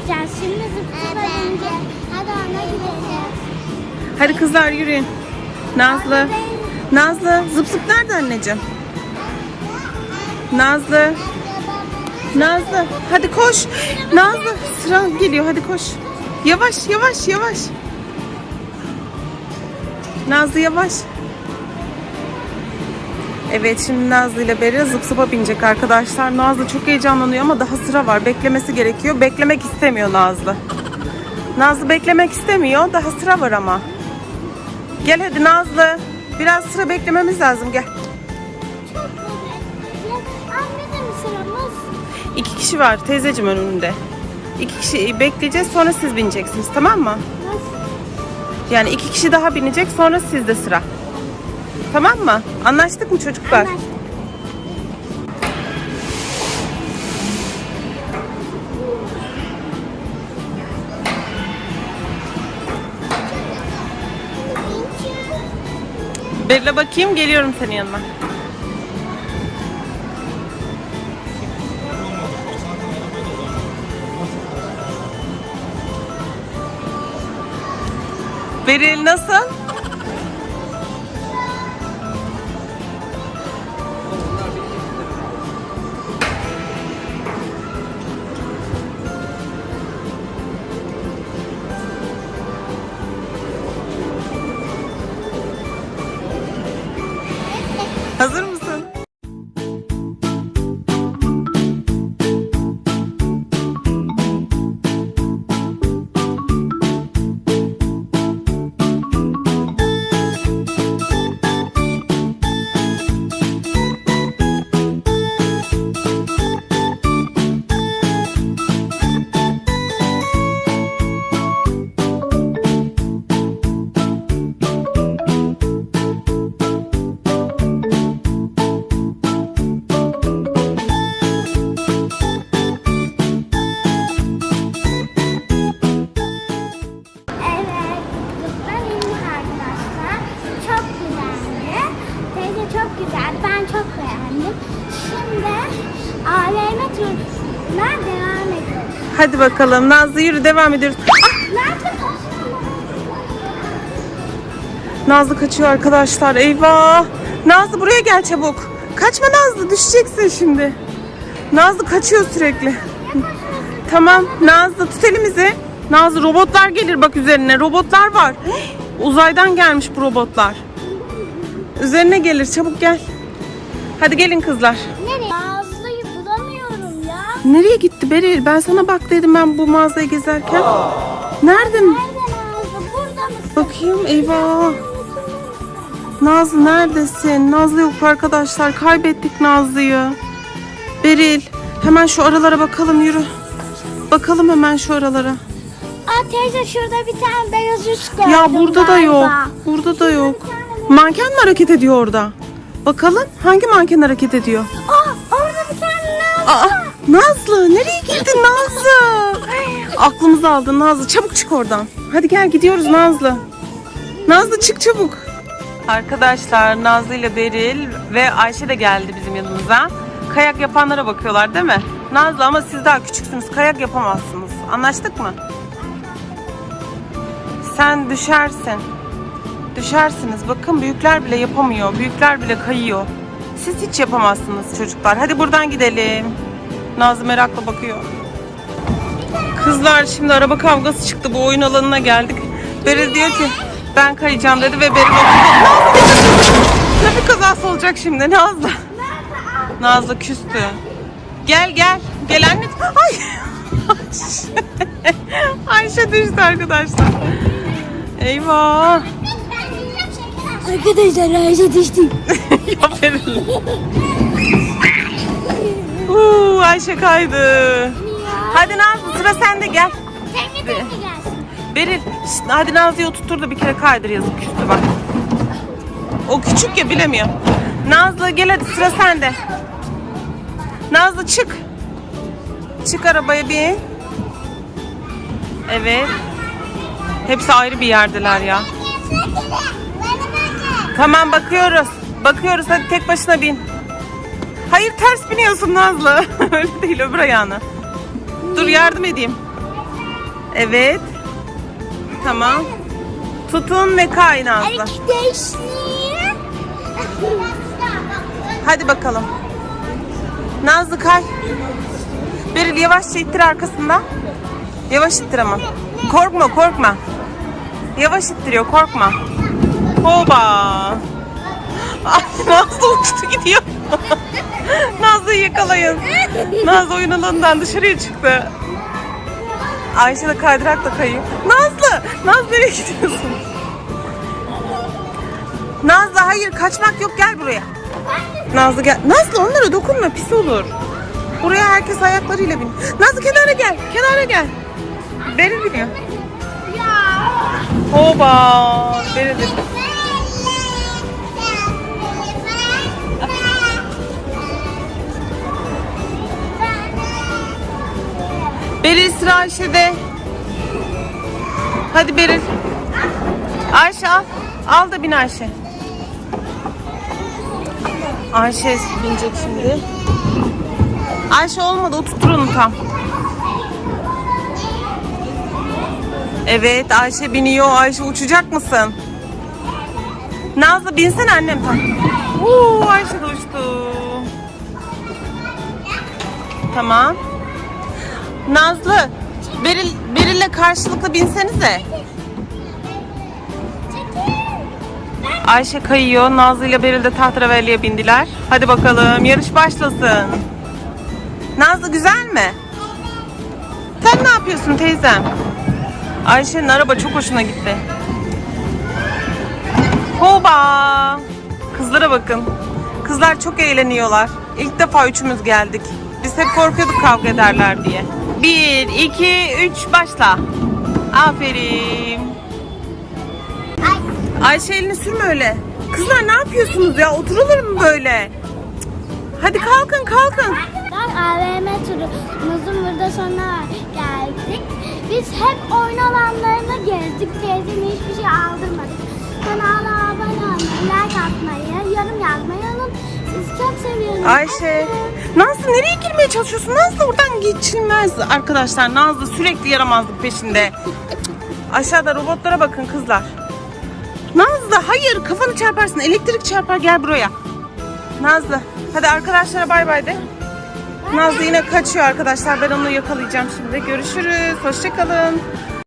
yapacağız. Şimdi zıplığa bineceğiz. Hadi ona gidelim. Hadi kızlar yürüyün. Nazlı. Nazlı zıp zıp nerede anneciğim? Nazlı. Nazlı hadi koş. Nazlı sıra geliyor hadi koş. Yavaş yavaş yavaş. Nazlı yavaş. Evet şimdi Nazlı ile Beril zıp zıpa binecek arkadaşlar. Nazlı çok heyecanlanıyor ama daha sıra var. Beklemesi gerekiyor. Beklemek istemiyor Nazlı. Nazlı beklemek istemiyor. Daha sıra var ama. Gel hadi Nazlı. Biraz sıra beklememiz lazım gel. İki kişi var teyzeciğim önünde. İki kişi bekleyeceğiz sonra siz bineceksiniz tamam mı? Nasıl? Yani iki kişi daha binecek sonra sizde sıra. Tamam mı? Anlaştık mı çocuklar? Anlaştık. Bekle bakayım geliyorum senin yanına. Beril nasıl? Hazır mısın? Şimdi AVM turuna devam ediyoruz. Hadi bakalım Nazlı yürü devam ediyoruz. Nerede taşıyorlar? Nazlı kaçıyor arkadaşlar. Eyvah. Nazlı buraya gel çabuk. Kaçma Nazlı düşeceksin şimdi. Nazlı kaçıyor sürekli. Tamam Nazlı tut elimizi. Nazlı robotlar gelir bak üzerine. Robotlar var. Uzaydan gelmiş bu robotlar. Üzerine gelir çabuk gel. Hadi gelin kızlar. Nereye? Nazlı'yı bulamıyorum ya. Nereye gitti Beril? Ben sana bak dedim ben bu mağazayı gezerken. Nerede? Nerede Nazlı? Burada mısın? Bakayım eyvah. Nazlı neredesin? Nazlı yok arkadaşlar. Kaybettik Nazlı'yı. Beril hemen şu aralara bakalım yürü. Bakalım hemen şu aralara. Aa teyze şurada bir tane beyaz üst gördüm Ya burada da yok. Burada da yok. Manken mi hareket ediyor orada? Bakalım hangi manken hareket ediyor? Aa orada bir tane Nazlı. Aa, Nazlı nereye gittin Nazlı? Aklımızı aldın Nazlı çabuk çık oradan. Hadi gel gidiyoruz Nazlı. Nazlı çık çabuk. Arkadaşlar Nazlı ile Beril ve Ayşe de geldi bizim yanımıza. Kayak yapanlara bakıyorlar değil mi? Nazlı ama siz daha küçüksünüz. Kayak yapamazsınız. Anlaştık mı? Sen düşersin. Düşersiniz. Bakın büyükler bile yapamıyor. Büyükler bile kayıyor. Siz hiç yapamazsınız çocuklar. Hadi buradan gidelim. Nazlı merakla bakıyor. Kızlar şimdi araba kavgası çıktı. Bu oyun alanına geldik. Beril diyor ki ben kayacağım dedi ve Beril Trafik kazası olacak şimdi Nazlı. Nazlı küstü. Gel gel. Gel anne. Ay. Ayşe düştü arkadaşlar. Eyvah. Arkadaşlar Ayşe düştü. ya Beril. Uuu Ayşe kaydı. Hadi Nazlı sıra sende gel. Tenge tenge gelsin. Beril şşt, hadi Nazlı'yı oturtur da bir kere kaydır yazık küstü bak. O küçük ya bilemiyor. Nazlı gel hadi sıra sende. Nazlı çık. Çık arabaya bin. Evet. Hepsi ayrı bir yerdeler ya. Tamam bakıyoruz. Bakıyoruz hadi tek başına bin. Hayır ters biniyorsun Nazlı. Öyle değil öbür ayağını. Dur yardım edeyim. Evet. Tamam. Tutun ve kay Nazlı. Hadi bakalım. Nazlı kay. Beril yavaşça ittir arkasından. Yavaş ittir ama. Korkma korkma. Yavaş ittiriyor korkma. Hoba. Ay, Nazlı uçtu gidiyor. Nazlı'yı yakalayın. Nazlı oyun alanından dışarıya çıktı. Ayşe de kaydırakla kayıyor. Nazlı! Nazlı nereye gidiyorsun? Nazlı hayır kaçmak yok gel buraya. Nazlı gel. Nazlı onlara dokunma pis olur. Buraya herkes ayaklarıyla bin. Nazlı kenara gel. Kenara gel. Beril biniyor. Hoba. Beril biniyor. Beril sıra Ayşe'de. Hadi Beril. Ayşe al. Al da bin Ayşe. Ayşe binecek şimdi. Ayşe olmadı oturtur onu tam. Evet Ayşe biniyor. Ayşe uçacak mısın? Nazlı binsene annem tam. Oo, Ayşe de uçtu. Tamam. Nazlı, Beril, Beril'le karşılıklı binsenize. Ayşe kayıyor. Nazlı ile Beril de tahterevalliye bindiler. Hadi bakalım yarış başlasın. Nazlı güzel mi? Sen ne yapıyorsun teyzem? Ayşe'nin araba çok hoşuna gitti. Hoba! Kızlara bakın. Kızlar çok eğleniyorlar. İlk defa üçümüz geldik. Biz hep korkuyorduk kavga ederler diye. Bir, iki, üç, başla. Aferin. Ayşe elini sürme öyle. Kızlar ne yapıyorsunuz ya? Oturulur mu böyle? Cık. Hadi kalkın kalkın. Ben AVM turumuzun burada sonuna geldik. Biz hep oyun alanlarına gezdik. Teyzeme hiçbir şey aldırmadık. Kanala abone olmayı, like atmayı, yorum yazmayı unutmayın. Sizi çok seviyorum. Ayşe. Nazlı nereye girmeye çalışıyorsun? Nazlı oradan geçilmez. Arkadaşlar Nazlı sürekli yaramazlık peşinde. Aşağıda robotlara bakın kızlar. Nazlı hayır kafanı çarparsın. Elektrik çarpar gel buraya. Nazlı hadi arkadaşlara bay bay de. Nazlı yine kaçıyor arkadaşlar. Ben onu yakalayacağım şimdi. Görüşürüz. Hoşçakalın.